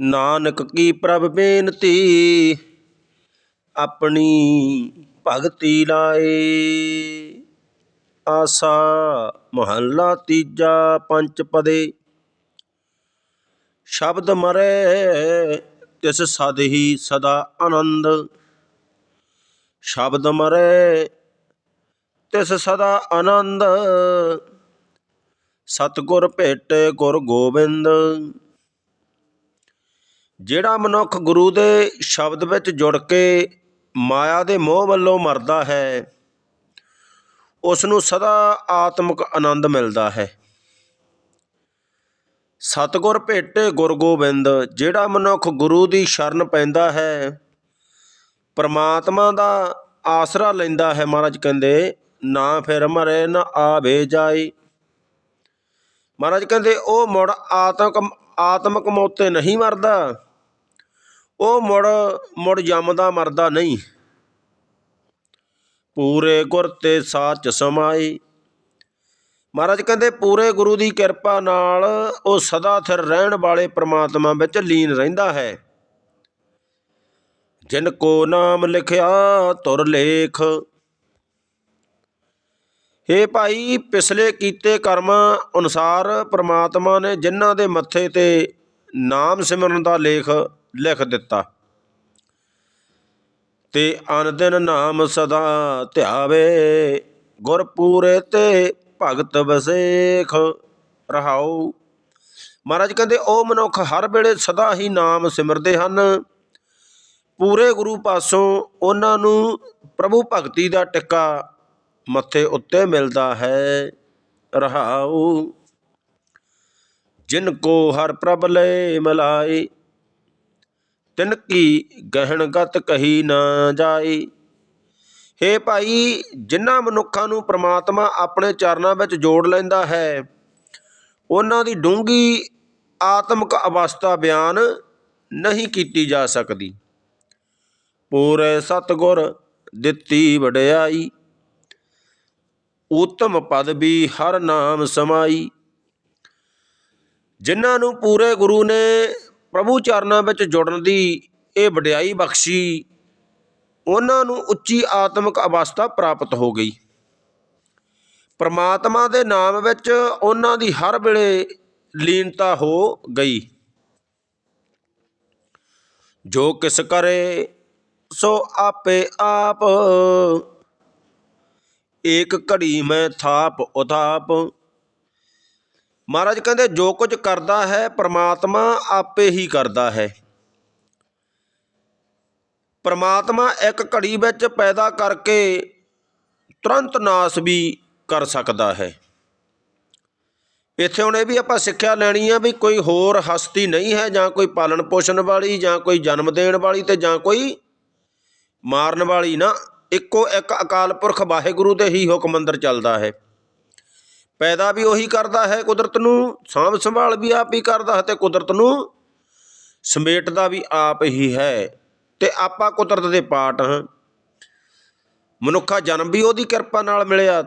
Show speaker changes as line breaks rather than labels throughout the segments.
ਨਾਨਕ ਕੀ ਪ੍ਰਭ ਬੇਨਤੀ ਆਪਣੀ ਭਗਤੀ ਲਾਏ। ਆਸਾ ਮਹੱਲਾ ਤੀਜਾ ਪੰਚ ਪਦੇ। ਸ਼ਬਦ ਮਰੇ ਤਿਸ ਸਦ ਹੀ ਸਦਾ ਆਨੰਦ। ਸ਼ਬਦ ਮਰੇ ਤਿਸ ਸਦਾ ਆਨੰਦ। ਸਤਗੁਰ ਭੇਟੇ ਗੁਰ ਗੋਬਿੰਦ। ਜਿਹੜਾ ਮਨੁੱਖ ਗੁਰੂ ਦੇ ਸ਼ਬਦ ਵਿੱਚ ਜੁੜ ਕੇ ਮਾਇਆ ਦੇ ਮੋਹ ਵੱਲੋਂ ਮਰਦਾ ਹੈ ਉਸ ਨੂੰ ਸਦਾ ਆਤਮਿਕ ਆਨੰਦ ਮਿਲਦਾ ਹੈ। ਸਤਗੁਰ ਭੇਟੇ ਗੁਰ ਗੋਬਿੰਦ, ਜਿਹੜਾ ਮਨੁੱਖ ਗੁਰੂ ਦੀ ਸ਼ਰਨ ਪੈਂਦਾ ਹੈ, ਪਰਮਾਤਮਾ ਦਾ ਆਸਰਾ ਲੈਂਦਾ ਹੈ। ਮਹਾਰਾਜ ਕਹਿੰਦੇ, ਨਾ ਫਿਰ ਮਰੇ, ਨਾ ਆਵੇ ਜਾਈ ਮਹਾਰਾਜ ਕਹਿੰਦੇ, ਉਹ ਮੁੜ ਆਤਮਕ ਆਤਮਕ ਮੌਤੇ ਨਹੀਂ ਮਰਦਾ। ਉਹ ਮੁੜ ਮੁੜ ਜੰਮਦਾ ਮਰਦਾ ਨਹੀਂ। ਪੂਰੇ ਗੁਰ ਤੇ ਸਾਚ ਸਮਾਈ। ਮਹਾਰਾਜ ਕਹਿੰਦੇ, ਪੂਰੇ ਗੁਰੂ ਦੀ ਕਿਰਪਾ ਨਾਲ ਉਹ ਸਦਾ ਥਿਰ ਰਹਿਣ ਵਾਲੇ ਪ੍ਰਮਾਤਮਾ ਵਿੱਚ ਲੀਨ ਰਹਿੰਦਾ ਹੈ। ਜਿਨ ਕੋ ਨਾਮ ਲਿਖਿਆ, ਤੁਰ ਲੇਖ। ਹੇ ਭਾਈ, ਪਿਛਲੇ ਕੀਤੇ ਕਰਮ ਅਨੁਸਾਰ ਪ੍ਰਮਾਤਮਾ ਨੇ ਜਿਨ੍ਹਾਂ ਦੇ ਮੱਥੇ ਤੇ ਨਾਮ ਸਿਮਰਨ ਦਾ ਲੇਖ ਲਿਖ ਦਿੱਤਾ। ਤੇ ਅਨਦਿਨ ਨਾਮ ਸਦਾ ਧਿਆਵੇ, ਗੁਰਪੂਰੇ ਤੇ ਭਗਤ ਵਸੇਖ ਰਹਾਉ। ਮਹਾਰਾਜ ਕਹਿੰਦੇ, ਉਹ ਮਨੁੱਖ ਹਰ ਵੇਲੇ ਸਦਾ ਹੀ ਨਾਮ ਸਿਮਰਦੇ ਹਨ। ਪੂਰੇ ਗੁਰੂ ਪਾਸੋਂ ਉਹਨਾਂ ਨੂੰ ਪ੍ਰਭੂ ਭਗਤੀ ਦਾ ਟਿੱਕਾ ਮੱਥੇ ਉੱਤੇ ਮਿਲਦਾ ਹੈ, ਰਹਾਉ। ਜਿਨ ਕੋ ਹਰ ਪ੍ਰਭ ਲੈ ਮਲਾਈ ਤਿਨ ਕੀ ਗਹਿਣ ਗਤ ਕਹੀ ਨਾ ਜਾਏ। ਹੇ ਭਾਈ, ਜਿਨ੍ਹਾਂ ਮਨੁੱਖਾਂ ਨੂੰ ਪ੍ਰਮਾਤਮਾ ਆਪਣੇ ਚਰਨਾਂ ਵਿੱਚ ਜੋੜ ਲੈਂਦਾ ਹੈ, ਉਹਨਾਂ ਦੀ ਡੂੰਗੀ ਆਤਮਿਕ ਅਵਸਥਾ ਬਿਆਨ ਨਹੀਂ ਕੀਤੀ ਜਾ ਸਕਦੀ। ਪੂਰੇ ਸਤਗੁਰ ਦਿੱਤੀ ਵਡਿਆਈ, ਉਤਮ ਪਦਵੀ ਹਰ ਨਾਮ ਸਮਾਈ। ਜਿਨ੍ਹਾਂ ਨੂੰ ਪੂਰੇ ਗੁਰੂ ਨੇ ਪ੍ਰਭੂ ਚਰਨਾਂ ਵਿੱਚ ਜੁੜਨ ਦੀ ਇਹ ਵਡਿਆਈ ਬਖਸ਼ੀ ਉਹਨਾਂ ਨੂੰ ਉੱਚੀ ਆਤਮਿਕ ਅਵਸਥਾ ਪ੍ਰਾਪਤ ਹੋ ਗਈ। ਪਰਮਾਤਮਾ ਦੇ ਨਾਮ ਵਿੱਚ ਉਹਨਾਂ ਦੀ ਹਰ ਵੇਲੇ ਲੀਨਤਾ ਹੋ ਗਈ। ਜੋ ਕਿਸ ਕਰੇ, ਸੋ ਆਪੇ ਆਪ। ਏਕ ਘੜੀ ਮੈਂ ਥਾਪ ਉਥਾਪ। ਮਹਾਰਾਜ ਕਹਿੰਦੇ, ਜੋ ਕੁਝ ਕਰਦਾ ਹੈ, ਪ੍ਰਮਾਤਮਾ ਆਪੇ ਹੀ ਕਰਦਾ ਹੈ। ਪ੍ਰਮਾਤਮਾ ਇੱਕ ਘੜੀ ਵਿੱਚ ਪੈਦਾ ਕਰਕੇ ਤੁਰੰਤ ਨਾਸ ਵੀ ਕਰ ਸਕਦਾ ਹੈ। ਇੱਥੇ ਹੁਣ ਇਹ ਵੀ ਆਪਾਂ ਸਿੱਖਿਆ ਲੈਣੀ ਆ ਵੀ ਕੋਈ ਹੋਰ ਹਸਤੀ ਨਹੀਂ ਹੈ, ਜਾਂ ਕੋਈ ਪਾਲਣ ਪੋਸ਼ਣ ਵਾਲੀ, ਜਾਂ ਕੋਈ ਜਨਮ ਦੇਣ ਵਾਲੀ ਤੇ ਜਾਂ ਕੋਈ ਮਾਰਨ ਵਾਲੀ ਨਾ। ਇੱਕੋ ਇੱਕ ਅਕਾਲ ਪੁਰਖ ਵਾਹਿਗੁਰੂ 'ਤੇ ਹੀ ਹੁਕਮ ਅੰਦਰ ਚੱਲਦਾ ਹੈ। ਪੈਦਾ ਵੀ ਉਹੀ ਕਰਦਾ ਹੈ ਕੁਦਰਤ ਨੂੰ, ਸਾਂਭ ਸੰਭਾਲ ਵੀ ਆਪ ਹੀ ਕਰਦਾ ਹੈ ਤੇ ਕੁਦਰਤ ਨੂੰ ਸਮੇਟਦਾ ਵੀ ਆਪ ਹੀ ਹੈ ਤੇ ਆਪਾਂ ਕੁਦਰਤ ਦੇ ਪਾਠ ਹਾਂ। ਮਨੁੱਖਾ ਜਨਮ ਵੀ ਉਹਦੀ ਕਿਰਪਾ ਨਾਲ ਮਿਲਿਆ,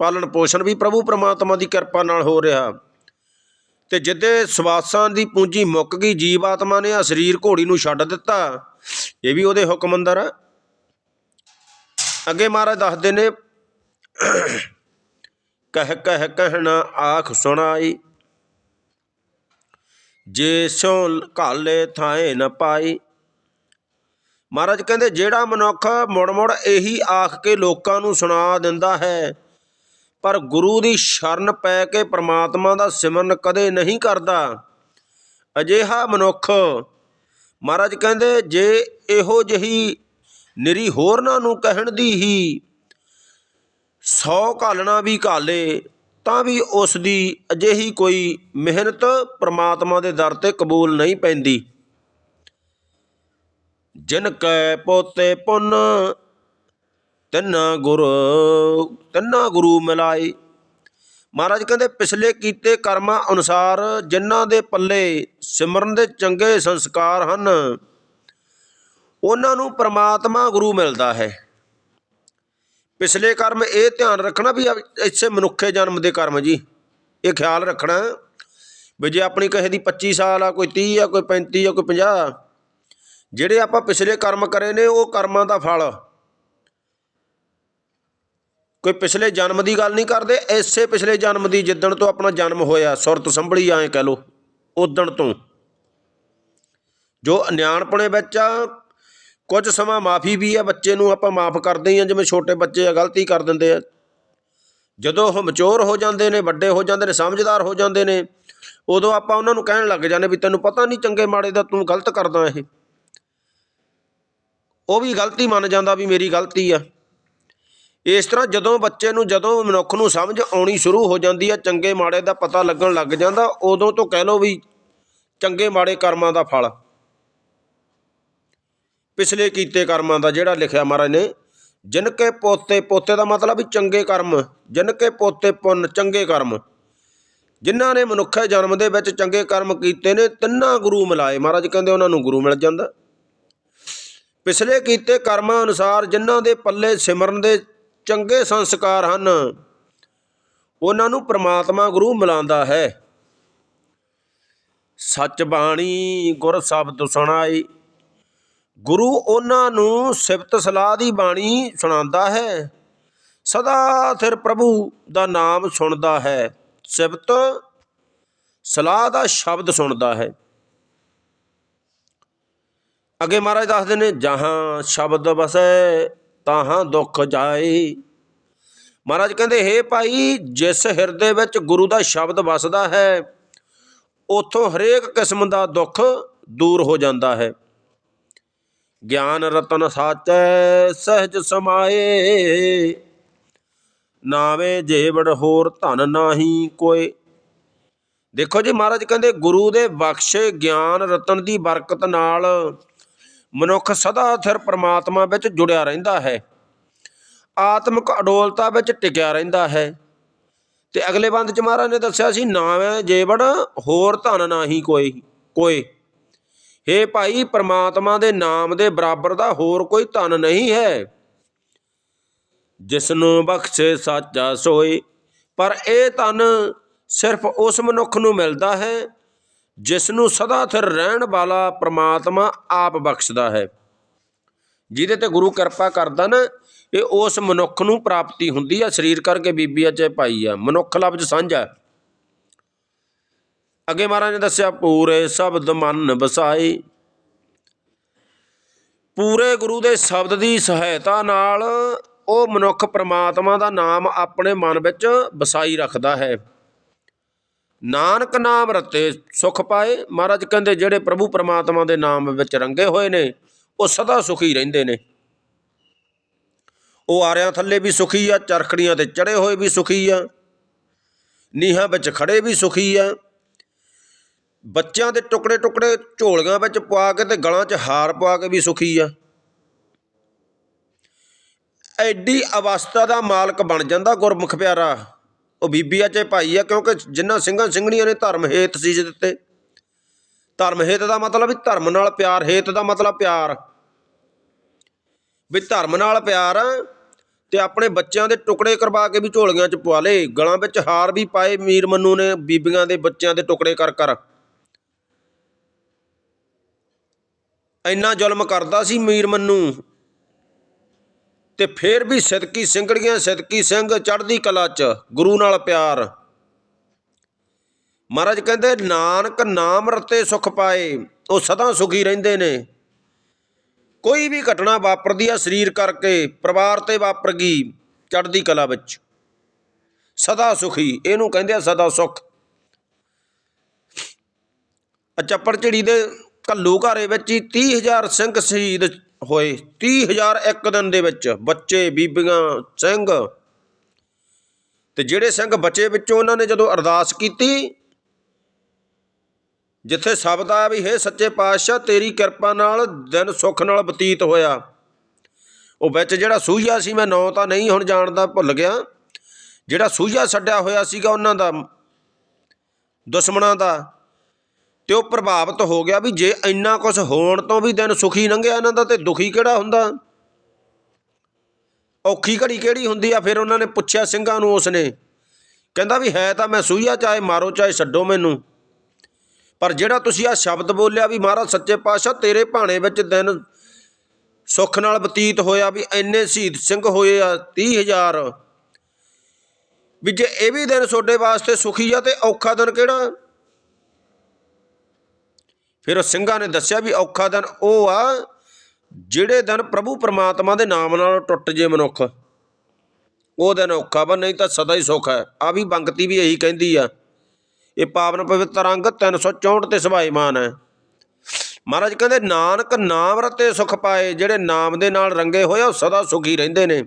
ਪਾਲਣ ਪੋਸ਼ਣ ਵੀ ਪ੍ਰਭੂ ਪਰਮਾਤਮਾ ਦੀ ਕਿਰਪਾ ਨਾਲ ਹੋ ਰਿਹਾ। ਤੇ ਜਿੱਦੇ ਸਵਾਸਾਂ ਦੀ ਪੂੰਜੀ ਮੁੱਕ ਗਈ ਜੀਵ ਆਤਮਾ ਨੇ ਆ ਸਰੀਰ ਘੋੜੀ ਨੂੰ ਛੱਡ ਦਿੱਤਾ, ਇਹ ਵੀ ਉਹਦੇ ਹੁਕਮ ਅੰਦਰ ਆ। ਅੱਗੇ ਮਹਾਰਾਜ ਦੱਸਦੇ ਨੇ ਕਹਿ ਕਹਿ ਕਹਿਣਾ ਆਖ ਸੁਣਾਈ। ਜੇ ਸੋ ਘਾਲੇ ਥਾਏ ਨ ਪਾਈ। ਮਹਾਰਾਜ ਕਹਿੰਦੇ, ਜਿਹੜਾ ਮਨੁੱਖ ਮੁੜ ਮੁੜ ਇਹੀ ਆਖ ਕੇ ਲੋਕਾਂ ਨੂੰ ਸੁਣਾ ਦਿੰਦਾ ਹੈ, ਪਰ ਗੁਰੂ ਦੀ ਸ਼ਰਨ ਪੈ ਕੇ ਪ੍ਰਮਾਤਮਾ ਦਾ ਸਿਮਰਨ ਕਦੇ ਨਹੀਂ ਕਰਦਾ। ਅਜਿਹਾ ਮਨੁੱਖ, ਮਹਾਰਾਜ ਕਹਿੰਦੇ, ਜੇ ਇਹੋ ਜਿਹੀ ਨਿਰੀ ਹੋਰਨਾਂ ਨੂੰ ਕਹਿਣ ਦੀ ਹੀ ਸੌ ਘਾਲਣਾ ਵੀ ਘਾਲੇ, ਤਾਂ ਵੀ ਉਸ ਦੀ ਅਜਿਹੀ ਕੋਈ ਮਿਹਨਤ ਪ੍ਰਮਾਤਮਾ ਦੇ ਦਰ ਤੇ ਕਬੂਲ ਨਹੀਂ ਪੈਂਦੀ। ਜਿਨ ਕੈ ਪੋਤੇ ਪੁੰਨ, ਤਿੰਨਾ ਗੁਰ, ਤਿੰਨਾ ਗੁਰੂ ਮਿਲਾਏ। ਮਹਾਰਾਜ ਕਹਿੰਦੇ, ਪਿਛਲੇ ਕੀਤੇ ਕਰਮਾਂ ਅਨੁਸਾਰ ਜਿਨ੍ਹਾਂ ਦੇ ਪੱਲੇ ਸਿਮਰਨ ਦੇ ਚੰਗੇ ਸੰਸਕਾਰ ਹਨ, ਉਹਨਾਂ ਨੂੰ ਪ੍ਰਮਾਤਮਾ ਗੁਰੂ ਮਿਲਦਾ ਹੈ। ਪਿਛਲੇ ਕਰਮ ਇਹ ਧਿਆਨ ਰੱਖਣਾ ਵੀ ਇਸੇ ਮਨੁੱਖੇ ਜਨਮ ਦੇ ਕਰਮ ਜੀ। ਇਹ ਖਿਆਲ ਰੱਖਣਾ। ਵੀ ਜੇ ਆਪਣੀ ਕਿਸੇ ਦੀ 25 ਸਾਲ ਆ, ਕੋਈ 30 ਆ, ਕੋਈ 35 ਆ, ਕੋਈ 50 ਜਿਹੜੇ ਆਪਾਂ ਪਿਛਲੇ ਕਰਮ ਕਰੇ ਨੇ, ਉਹ ਕਰਮਾਂ ਦਾ ਫਲ। ਕੋਈ ਪਿਛਲੇ ਜਨਮ ਦੀ ਗੱਲ ਨਹੀਂ ਕਰਦੇ, ਐਸੇ ਪਿਛਲੇ ਜਨਮ ਦੀ ਜਿੱਦਣ ਤੋਂ ਆਪਣਾ ਜਨਮ ਹੋਇਆ, ਸੁਰਤ ਸੰਭਲੀ ਆਏ ਕਹਿ ਲੋ ਉਦਣ ਤੋਂ। ਜੋ ਨਿਆਣਪੁਣੇ ਵਿੱਚ ਆ ਕੁਝ ਸਮਾਂ ਮਾਫੀ ਵੀ ਆ ਬੱਚੇ ਨੂੰ, ਆਪਾਂ ਮਾਫ ਕਰਦੇ ਹਾਂ ਜਿਵੇਂ ਛੋਟੇ ਬੱਚੇ ਆ, ਗਲਤੀ ਕਰ ਦਿੰਦੇ ਆ। ਜਦੋਂ ਉਹ ਮਚੋਰ ਹੋ ਜਾਂਦੇ ਨੇ, ਵੱਡੇ ਹੋ ਜਾਂਦੇ ਨੇ, ਸਮਝਦਾਰ ਹੋ ਜਾਂਦੇ ਨੇ, ਉਦੋਂ ਆਪਾਂ ਉਹਨਾਂ ਨੂੰ ਕਹਿਣ ਲੱਗ ਜਾਂਦੇ ਵੀ ਤੈਨੂੰ ਪਤਾ ਨਹੀਂ ਚੰਗੇ ਮਾੜੇ ਦਾ ਤੂੰ ਗਲਤ ਕਰਦਾ ਇਹ। ਉਹ ਵੀ ਗਲਤੀ ਮੰਨ ਜਾਂਦਾ ਵੀ ਮੇਰੀ ਗਲਤੀ ਆ। ਇਸ ਤਰ੍ਹਾਂ ਜਦੋਂ ਬੱਚੇ ਨੂੰ, ਜਦੋਂ ਮਨੁੱਖ ਨੂੰ ਸਮਝ ਆਉਣੀ ਸ਼ੁਰੂ ਹੋ ਜਾਂਦੀ ਆ, ਚੰਗੇ ਮਾੜੇ ਦਾ ਪਤਾ ਲੱਗਣ ਲੱਗ ਜਾਂਦਾ, ਉਦੋਂ ਤੋਂ ਕਹਿ ਲਓ ਵੀ ਚੰਗੇ ਮਾੜੇ ਕਰਮਾਂ ਦਾ ਫਲ। ਪਿਛਲੇ ਕੀਤੇ ਕਰਮਾਂ ਦਾ ਜਿਹੜਾ ਲਿਖਿਆ ਮਹਾਰਾਜ ਨੇ ਜਿਨ ਕੇ ਪੋਤੇ ਪੋਤੇ ਦਾ ਮਤਲਬ ਵੀ ਚੰਗੇ ਕਰਮ ਜਿਨ ਕੇ ਪੋਤੇ ਪੁੰਨ ਚੰਗੇ ਕਰਮ, ਜਿਨ੍ਹਾਂ ਨੇ ਮਨੁੱਖੇ ਜਨਮ ਦੇ ਵਿੱਚ ਚੰਗੇ ਕਰਮ ਕੀਤੇ ਨੇ, ਤਿੰਨਾਂ ਗੁਰੂ ਮਿਲਾਏ। ਮਹਾਰਾਜ ਕਹਿੰਦੇ ਉਹਨਾਂ ਨੂੰ ਗੁਰੂ ਮਿਲ ਜਾਂਦਾ। ਪਿਛਲੇ ਕੀਤੇ ਕਰਮਾਂ ਅਨੁਸਾਰ ਜਿਨ੍ਹਾਂ ਦੇ ਪੱਲੇ ਸਿਮਰਨ ਦੇ ਚੰਗੇ ਸੰਸਕਾਰ ਹਨ, ਉਹਨਾਂ ਨੂੰ ਪ੍ਰਮਾਤਮਾ ਗੁਰੂ ਮਿਲਾਉਂਦਾ ਹੈ। ਸੱਚ ਬਾਣੀ ਗੁਰ ਸ਼ਬਦ ਸੁਣਾਈ ਗੁਰੂ ਉਹਨਾਂ ਨੂੰ ਸਿਫਤ ਸਲਾਹ ਦੀ ਬਾਣੀ ਸੁਣਾਉਂਦਾ ਹੈ। ਸਦਾ ਸਿਰ ਪ੍ਰਭੂ ਦਾ ਨਾਮ ਸੁਣਦਾ ਹੈ। ਸਿਫਤ ਸਲਾਹ ਦਾ ਸ਼ਬਦ ਸੁਣਦਾ ਹੈ। ਅੱਗੇ ਮਹਾਰਾਜ ਦੱਸਦੇ ਨੇ, ਜਹਾਂ ਸ਼ਬਦ ਵਸੈ, ਤਾਹਾਂ ਦੁੱਖ ਜਾਏ। ਮਹਾਰਾਜ ਕਹਿੰਦੇ, ਹੇ ਭਾਈ, ਜਿਸ ਹਿਰਦੇ ਵਿੱਚ ਗੁਰੂ ਦਾ ਸ਼ਬਦ ਵਸਦਾ ਹੈ, ਉਥੋਂ ਹਰੇਕ ਕਿਸਮ ਦਾ ਦੁੱਖ ਦੂਰ ਹੋ ਜਾਂਦਾ ਹੈ। ਗਿਆਨ ਰਤਨ ਸਾਚੈ, ਸਹਿਜ ਸਮਾਏ। ਨਾਵੇ ਜੇਵੜ ਹੋਰ ਧਨ ਨਾਹੀ ਕੋਏ। ਦੇਖੋ ਜੀ ਮਹਾਰਾਜ ਕਹਿੰਦੇ, ਗੁਰੂ ਦੇ ਬਖਸ਼ੇ ਗਿਆਨ ਰਤਨ ਦੀ ਬਰਕਤ ਨਾਲ ਮਨੁੱਖ ਸਦਾ ਸਿਰ ਪ੍ਰਮਾਤਮਾ ਵਿੱਚ ਜੁੜਿਆ ਰਹਿੰਦਾ ਹੈ। ਆਤਮਿਕ ਅਡੋਲਤਾ ਵਿੱਚ ਟਿਕਿਆ ਰਹਿੰਦਾ ਹੈ। ਤੇ ਅਗਲੇ ਬੰਦ ਚ ਮਹਾਰਾਜ ਨੇ ਦੱਸਿਆ ਸੀ, ਨਾਵੇਂ ਜੇਵੜ ਹੋਰ ਧਨ ਨਾਹੀ ਕੋਈ ਕੋਈ ਹੇ ਭਾਈ, ਪ੍ਰਮਾਤਮਾ ਦੇ ਨਾਮ ਦੇ ਬਰਾਬਰ ਦਾ ਹੋਰ ਕੋਈ ਧਨ ਨਹੀਂ ਹੈ। ਜਿਸ ਨੂੰ ਬਖਸ਼ੇ ਸਾਚਾ ਸੋਈ, ਪਰ ਇਹ ਧਨ ਸਿਰਫ ਉਸ ਮਨੁੱਖ ਨੂੰ ਮਿਲਦਾ ਹੈ ਜਿਸ ਨੂੰ ਸਦਾ ਥਿਰ ਰਹਿਣ ਵਾਲਾ ਪ੍ਰਮਾਤਮਾ ਆਪ ਬਖਸ਼ਦਾ ਹੈ। ਜਿਹਦੇ ਤੇ ਗੁਰੂ ਕਿਰਪਾ ਕਰਦਾ ਨਾ, ਇਹ ਉਸ ਮਨੁੱਖ ਨੂੰ ਪ੍ਰਾਪਤੀ ਹੁੰਦੀ ਆ, ਸਰੀਰ ਕਰਕੇ ਬੀਬੀ ਆ ਚਾਹੇ ਭਾਈ ਆ। ਮਨੁੱਖ ਲਫ਼ਜ਼ ਸਾਂਝਾ। ਅੱਗੇ ਮਹਾਰਾਜ ਨੇ ਦੱਸਿਆ, ਪੂਰੇ ਸ਼ਬਦ ਮਨ ਵਸਾਏ ਪੂਰੇ ਗੁਰੂ ਦੇ ਸ਼ਬਦ ਦੀ ਸਹਾਇਤਾ ਨਾਲ ਉਹ ਮਨੁੱਖ ਪ੍ਰਮਾਤਮਾ ਦਾ ਨਾਮ ਆਪਣੇ ਮਨ ਵਿੱਚ ਵਸਾਈ ਰੱਖਦਾ ਹੈ। ਨਾਨਕ ਨਾਮ ਰਤੇ ਸੁਖ ਪਾਏ। ਮਹਾਰਾਜ ਕਹਿੰਦੇ, ਜਿਹੜੇ ਪ੍ਰਭੂ ਪ੍ਰਮਾਤਮਾ ਦੇ ਨਾਮ ਵਿੱਚ ਰੰਗੇ ਹੋਏ ਨੇ, ਉਹ ਸਦਾ ਸੁਖੀ ਰਹਿੰਦੇ ਨੇ। ਉਹ ਆਰਿਆਂ ਥੱਲੇ ਵੀ ਸੁਖੀ ਆ, ਚਰਖੜੀਆਂ ਤੇ ਚੜੇ ਹੋਏ ਵੀ ਸੁਖੀ ਆ। ਨੀਹਾਂ ਵਿੱਚ ਖੜੇ ਵੀ ਸੁਖੀ ਆ। ਬੱਚਿਆਂ ਦੇ ਟੁਕੜੇ ਟੁਕੜੇ ਝੋਲੀਆਂ ਵਿੱਚ ਪਵਾ ਕੇ ਤੇ ਗਲਾਂ 'ਚ ਹਾਰ ਪਵਾ ਕੇ ਵੀ ਸੁਖੀ ਆ। ਐਡੀ ਅਵਸਥਾ ਦਾ ਮਾਲਕ ਬਣ ਜਾਂਦਾ ਗੁਰਮੁਖ ਪਿਆਰਾ। ਉਹ ਬੀਬੀ ਆ ਚਾਹੇ ਭਾਈ ਆ ਕਿਉਂਕਿ ਜਿਨ੍ਹਾਂ ਸਿੰਘਾਂ ਸਿੰਘਣੀਆਂ ਨੇ ਧਰਮ ਹੇਤ ਸੀਜ ਦਿੱਤੇ। ਧਰਮ ਹੇਤ ਦਾ ਮਤਲਬ ਵੀ ਧਰਮ ਨਾਲ ਪਿਆਰ, ਹੇਤ ਦਾ ਮਤਲਬ ਪਿਆਰ। ਵੀ ਧਰਮ ਨਾਲ ਪਿਆਰ ਆ ਤੇ ਆਪਣੇ ਬੱਚਿਆਂ ਦੇ ਟੁਕੜੇ ਕਰਵਾ ਕੇ ਵੀ ਝੋਲੀਆਂ 'ਚ ਪਵਾ ਲੇ ਗਲਾਂ ਵਿੱਚ ਹਾਰ ਵੀ ਪਾਏ ਮੀਰ ਮੰਨੂ ਨੇ ਬੀਬੀਆਂ ਦੇ ਬੱਚਿਆਂ ਦੇ ਟੁਕੜੇ ਕਰ ਕਰ। ਇੰਨਾ ਜ਼ੁਲਮ ਕਰਦਾ ਸੀ ਮੀਰ ਮੰਨੂ। ਤੇ ਫੇਰ ਵੀ ਸਿਦਕੀ ਸਿੰਘੜੀਆਂ ਸਿਦਕੀ ਸਿੰਘ ਚੜ੍ਹਦੀ ਕਲਾ 'ਚ, ਗੁਰੂ ਨਾਲ ਪਿਆਰ। ਮਹਾਰਾਜ ਕਹਿੰਦੇ, ਨਾਨਕ ਨਾਮ ਰਤੇ ਸੁਖ ਪਾਏ। ਉਹ ਸਦਾ ਸੁਖੀ ਰਹਿੰਦੇ ਨੇ। ਕੋਈ ਵੀ ਘਟਨਾ ਵਾਪਰਦੀ ਆ ਸਰੀਰ ਕਰਕੇ, ਪਰਿਵਾਰ ਤੇ ਵਾਪਰ ਗਈ ਚੜ੍ਹਦੀ ਕਲਾ ਵਿੱਚ। ਸਦਾ ਸੁਖੀ, ਇਹਨੂੰ ਕਹਿੰਦੇ ਆ ਸਦਾ ਸੁਖ। ਚੱਪੜ ਝਿੜੀ ਦੇ ਕੱਲੂ ਘਾਰੇ ਵਿੱਚ ਹੀ 30000 ਸਿੰਘ ਸ਼ਹੀਦ ਹੋਏ। 30000 ਇੱਕ ਦਿਨ ਦੇ ਵਿੱਚ ਬੱਚੇ, ਬੀਬੀਆਂ, ਸਿੰਘ ਤੇ ਜਿਹੜੇ ਸਿੰਘ ਬਚੇ ਵਿੱਚੋਂ ਉਹਨਾਂ ਨੇ ਜਦੋਂ ਅਰਦਾਸ ਕੀਤੀ, ਜਿੱਥੇ ਸ਼ਬਦ ਆਇਆ ਵੀ, ਹੇ ਸੱਚੇ ਪਾਤਸ਼ਾਹ, ਤੇਰੀ ਕਿਰਪਾ ਨਾਲ ਦਿਨ ਸੁੱਖ ਨਾਲ ਬਤੀਤ ਹੋਇਆ। ਉਹ ਵਿੱਚ ਜਿਹੜਾ ਸੂਈਆ ਸੀ, ਮੈਂ ਨਾਂ ਤਾਂ ਨਹੀਂ ਹੁਣ ਜਾਣਦਾ, ਭੁੱਲ ਗਿਆ। ਜਿਹੜਾ ਸੂਈਆ ਛੱਡਿਆ ਹੋਇਆ ਸੀਗਾ ਉਹਨਾਂ ਦਾ, ਦੁਸ਼ਮਣਾਂ ਦਾ ਤੇ ਉਹ ਪ੍ਰਭਾਵਿਤ ਹੋ ਗਿਆ ਵੀ ਜੇ ਇੰਨਾ ਕੁਝ ਹੋਣ ਤੋਂ ਵੀ ਦਿਨ ਸੁਖੀ ਲੰਘਿਆ ਇਹਨਾਂ ਦਾ ਤੇ ਦੁਖੀ ਕਿਹੜਾ ਹੁੰਦਾ? ਔਖੀ ਘੜੀ ਕਿਹੜੀ ਹੁੰਦੀ ਆ? ਫਿਰ ਉਹਨਾਂ ਨੇ ਪੁੱਛਿਆ ਸਿੰਘਾਂ ਨੂੰ ਉਸਨੇ। ਕਹਿੰਦਾ ਵੀ ਹੈ ਤਾਂ ਮੈਂ ਸੂਈਆ, ਚਾਹੇ ਮਾਰੋ, ਚਾਹੇ ਛੱਡੋ ਮੈਨੂੰ। ਪਰ ਜਿਹੜਾ ਤੁਸੀਂ ਆ ਸ਼ਬਦ ਬੋਲਿਆ ਵੀ ਮਹਾਰਾਜ ਸੱਚੇ ਪਾਤਸ਼ਾਹ, ਤੇਰੇ ਭਾਣੇ ਵਿੱਚ ਦਿਨ ਸੁੱਖ ਨਾਲ ਬਤੀਤ ਹੋਇਆ ਵੀ ਇੰਨੇ ਸ਼ਹੀਦ ਸਿੰਘ ਹੋਏ ਆ 30000 ਵੀ ਜੇ ਇਹ ਵੀ ਦਿਨ ਤੁਹਾਡੇ ਵਾਸਤੇ ਸੁਖੀ ਆ ਤੇ ਔਖਾ ਦਿਨ ਕਿਹੜਾ? ਫਿਰ ਉਹ ਸਿੰਘਾਂ ਨੇ ਦੱਸਿਆ ਵੀ ਔਖਾ ਦਿਨ ਉਹ ਆ ਜਿਹੜੇ ਦਿਨ ਪ੍ਰਭੂ ਪਰਮਾਤਮਾ ਦੇ ਨਾਮ ਨਾਲ ਟੁੱਟ ਜੇ ਮਨੁੱਖ। ਉਹ ਦਿਨ ਔਖਾ ਵਾ, ਨਹੀਂ ਤਾਂ ਸਦਾ ਹੀ ਸੁੱਖ ਹੈ। ਆ ਵੀ ਬੰਗਤੀ ਵੀ ਇਹੀ ਕਹਿੰਦੀ ਆ, ਇਹ ਪਾਵਨ ਪਵਿੱਤਰ ਅੰਗ 364 ਤੇ ਸੁਭਾਈਮਾਨ ਹੈ। ਮਹਾਰਾਜ ਕਹਿੰਦੇ, ਨਾਨਕ ਨਾਮ ਰਤੇ ਸੁਖ ਪਾਏ, ਜਿਹੜੇ ਨਾਮ ਦੇ ਨਾਲ ਰੰਗੇ ਹੋਏ ਆ, ਉਹ ਸਦਾ ਸੁਖੀ ਰਹਿੰਦੇ ਨੇ।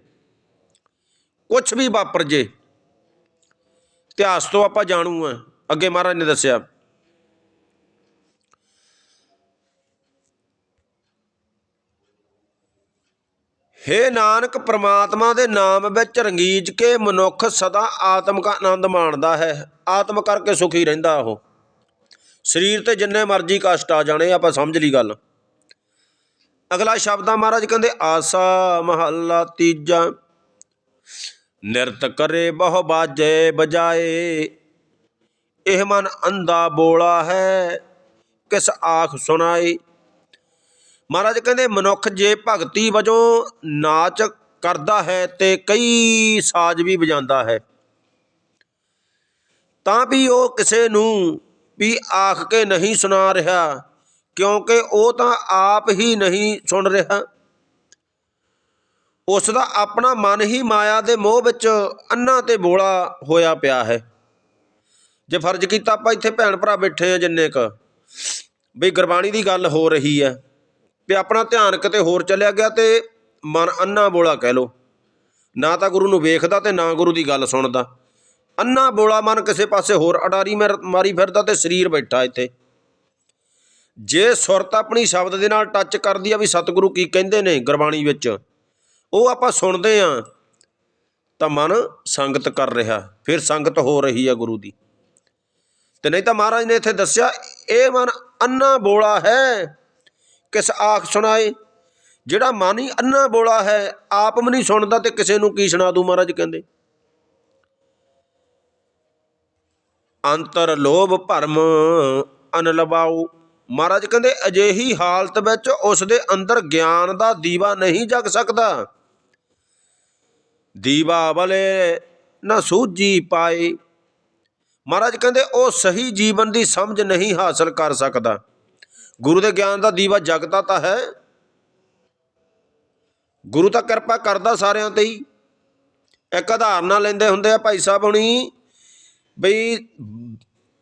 ਕੁਝ ਵੀ ਵਾਪਰ ਜੇ, ਇਤਿਹਾਸ ਤੋਂ ਆਪਾਂ ਜਾਣੂ ਆ। ਅੱਗੇ ਮਹਾਰਾਜ ਨੇ ਦੱਸਿਆ ਹੇ ਨਾਨਕ, ਪ੍ਰਮਾਤਮਾ ਦੇ ਨਾਮ ਵਿੱਚ ਰੰਗੀਜ ਕੇ ਮਨੁੱਖ ਸਦਾ ਆਤਮਿਕ ਆਨੰਦ ਮਾਣਦਾ ਹੈ, ਆਤਮ ਕਰਕੇ ਸੁਖੀ ਰਹਿੰਦਾ ਉਹ। ਸਰੀਰ ਤੇ ਜਿੰਨੇ ਮਰਜ਼ੀ ਕਸ਼ਟ ਆ ਜਾਣੇ, ਆਪਾਂ ਸਮਝ ਲਈ ਗੱਲ। ਅਗਲਾ ਸ਼ਬਦ ਆ ਮਹਾਰਾਜ ਕਹਿੰਦੇ, ਆਸਾ ਮਹੱਲਾ ਤੀਜਾ, ਨਿਰਤ ਕਰੇ ਬਹੁ ਬਾਜੇ ਬਜਾਏ, ਇਹ ਮਨ ਅੰਧਾ ਬੋਲਾ ਹੈ, ਕਿਸ ਆਖ ਸੁਣਾਈ ਮਹਾਰਾਜ ਕਹਿੰਦੇ, ਮਨੁੱਖ ਜੇ ਭਗਤੀ ਵਜੋਂ ਨਾਚ ਕਰਦਾ ਹੈ ਤੇ ਕਈ ਸਾਜ਼ ਵੀ ਵਜਾਉਂਦਾ ਹੈ। ਤਾਂ ਵੀ ਉਹ ਕਿਸੇ ਨੂੰ ਵੀ ਆਖ ਕੇ ਨਹੀਂ ਸੁਣਾ ਰਿਹਾ, ਕਿਉਂਕਿ ਉਹ ਤਾਂ ਆਪ ਹੀ ਨਹੀਂ ਸੁਣ ਰਿਹਾ। ਉਸ ਦਾ ਆਪਣਾ ਮਨ ਹੀ ਮਾਇਆ ਦੇ ਮੋਹ ਵਿੱਚ ਅੰਨਾ ਤੇ ਬੋਲਾ ਹੋਇਆ ਪਿਆ ਹੈ। ਜੇ ਫਰਜ਼ ਕੀਤਾ ਆਪਾਂ ਇੱਥੇ ਭੈਣ ਭਰਾ ਬੈਠੇ ਆ ਜਿੰਨੇ ਕ ਬਈ ਗੁਰਬਾਣੀ ਦੀ ਗੱਲ ਹੋ ਰਹੀ ਹੈ। ਤੇ ਆਪਣਾ ਧਿਆਨ ਕਿਤੇ ਹੋਰ ਚਲਿਆ ਗਿਆ ਤੇ ਮਨ ਅੰਨਾ ਬੋਲਾ ਕਹਿ ਲੋ ਨਾ ਤਾਂ ਗੁਰੂ ਨੂੰ ਵੇਖਦਾ ਤੇ ਨਾ ਗੁਰੂ ਦੀ ਗੱਲ ਸੁਣਦਾ। ਅੰਨਾ ਬੋਲਾ ਮਨ ਕਿਸੇ ਪਾਸੇ ਹੋਰ ਅਡਾਰੀ ਮਾਰ- ਮਾਰੀ ਫਿਰਦਾ ਤੇ ਸਰੀਰ ਬੈਠਾ ਇੱਥੇ। ਜੇ ਸੁਰਤ ਆਪਣੀ ਸ਼ਬਦ ਦੇ ਨਾਲ ਟੱਚ ਕਰਦੀ ਆ ਵੀ ਸਤਿਗੁਰੂ ਕੀ ਕਹਿੰਦੇ ਨੇ ਗੁਰਬਾਣੀ ਵਿੱਚ, ਉਹ ਆਪਾਂ ਸੁਣਦੇ ਆ, ਤਾਂ ਮਨ ਸੰਗਤ ਕਰ ਰਿਹਾ, ਫਿਰ ਸੰਗਤ ਹੋ ਰਹੀ ਆ ਗੁਰੂ ਦੀ। ਤੇ ਨਹੀਂ ਤਾਂ ਮਹਾਰਾਜ ਨੇ ਇੱਥੇ ਦੱਸਿਆ, ਇਹ ਮਨ ਅੰਨਾ ਬੋਲਾ ਹੈ। ਕਿਸ ਆਖ ਸੁਣਾਏ? ਜਿਹੜਾ ਮਨ ਹੀ ਅੰਨਾ ਬੋਲਾ ਹੈ, ਆਪ ਵੀ ਨਹੀਂ ਸੁਣਦਾ ਤੇ ਕਿਸੇ ਨੂੰ ਕੀ ਸੁਣਾ ਦੂ ਮਹਾਰਾਜ ਕਹਿੰਦੇ। ਅੰਤਰ ਲੋਭ ਭਰਮ ਅਨ ਲਵਾਉ ਮਹਾਰਾਜ ਕਹਿੰਦੇ, ਅਜਿਹੀ ਹਾਲਤ ਵਿੱਚ ਉਸ ਦੇ ਅੰਦਰ ਗਿਆਨ ਦਾ ਦੀਵਾ ਨਹੀਂ ਜਗ ਸਕਦਾ। ਦੀਵਾ ਬਲੇ ਨਾ ਸੂਝੀ ਪਾਏ। ਮਹਾਰਾਜ ਕਹਿੰਦੇ, ਉਹ ਸਹੀ ਜੀਵਨ ਦੀ ਸਮਝ ਨਹੀਂ ਹਾਸਲ ਕਰ ਸਕਦਾ। ਗੁਰੂ ਦੇ ਗਿਆਨ ਦਾ ਦੀਵਾ ਜਗਦਾ ਤਾਂ ਹੈ। ਗੁਰੂ ਤਾਂ ਕਿਰਪਾ ਕਰਦਾ ਸਾਰਿਆਂ ਤੇ ਹੀ। ਇੱਕ ਉਦਾਹਰਨਾਂ ਲੈਂਦੇ ਹੁੰਦੇ ਆ ਭਾਈ ਸਾਹਿਬ ਹੁਣੀ ਬਈ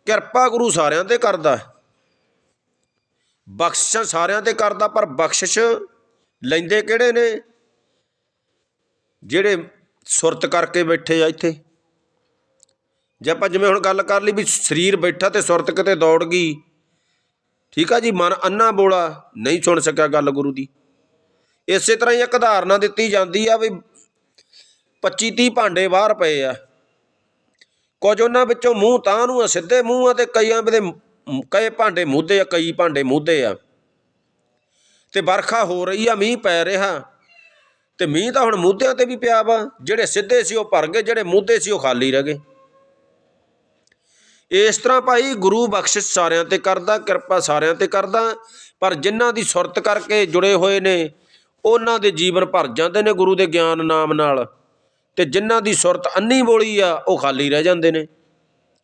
ਕਿਰਪਾ ਗੁਰੂ ਸਾਰਿਆਂ ਤੇ ਕਰਦਾ ਹੈ। ਬਖਸ਼ਿਸ਼ ਸਾਰਿਆਂ ਤੇ ਕਰਦਾ, ਪਰ ਬਖਸ਼ਿਸ਼ ਲੈਂਦੇ ਕਿਹੜੇ ਨੇ? ਜਿਹੜੇ ਸੁਰਤ ਕਰਕੇ ਬੈਠੇ ਆ ਇੱਥੇ। ਜੇ ਆਪਾਂ ਜਿਵੇਂ ਹੁਣ ਗੱਲ ਕਰ ਲਈ ਵੀ ਸਰੀਰ ਬੈਠਾ ਤੇ ਸੁਰਤ ਕਿਤੇ ਦੌੜ ਗਈ ਠੀਕ ਆ ਜੀ, ਮਨ ਅੰਨਾ ਬੋਲਾ, ਨਹੀਂ ਸੁਣ ਸਕਿਆ ਗੱਲ ਗੁਰੂ ਦੀ। ਇਸੇ ਤਰ੍ਹਾਂ ਹੀ ਇੱਕ ਉਦਾਹਰਨਾਂ ਦਿੱਤੀ ਜਾਂਦੀ ਆ ਵੀ 25 30 ਭਾਂਡੇ ਬਾਹਰ ਪਏ ਆ। ਕੁਝ ਉਹਨਾਂ ਵਿੱਚੋਂ ਮੂੰਹ ਤਾਂ ਨੂੰ ਆ, ਸਿੱਧੇ ਮੂੰਹ ਆ ਤੇ ਕਈਆਂ ਦੇ ਕਈ ਭਾਂਡੇ ਮੁੱਦੇ ਆ, ਕਈ ਭਾਂਡੇ ਮੁੱਦੇ ਆ। ਤੇ ਵਰਖਾ ਹੋ ਰਹੀ ਆ, ਮੀਂਹ ਪੈ ਰਿਹਾ। ਤੇ ਮੀਂਹ ਤਾਂ ਹੁਣ ਮੁੱਦਿਆਂ ਤੇ ਵੀ ਪਿਆ ਵਾ, ਜਿਹੜੇ ਸਿੱਧੇ ਸੀ ਉਹ ਭਰ ਗਏ, ਜਿਹੜੇ ਮੁੱਦੇ ਸੀ ਉਹ ਖਾਲੀ ਰਹਿ ਗਏ। ਇਸ ਤਰ੍ਹਾਂ ਭਾਈ ਗੁਰੂ ਬਖਸ਼ਿਸ਼ ਸਾਰਿਆਂ ਤੇ ਕਰਦਾ, ਕਿਰਪਾ ਸਾਰਿਆਂ ਤੇ ਕਰਦਾ। ਪਰ ਜਿਨ੍ਹਾਂ ਦੀ ਸੁਰਤ ਕਰਕੇ ਜੁੜੇ ਹੋਏ ਨੇ, ਉਹਨਾਂ ਦੇ ਜੀਵਨ ਭਰ ਜਾਂਦੇ ਨੇ ਗੁਰੂ ਦੇ ਗਿਆਨ ਨਾਮ ਨਾਲ। ਤੇ ਜਿਨ੍ਹਾਂ ਦੀ ਸੁਰਤ ਅੰਨੀ ਬੋਲੀ ਆ, ਉਹ ਖਾਲੀ ਰਹਿ ਜਾਂਦੇ ਨੇ।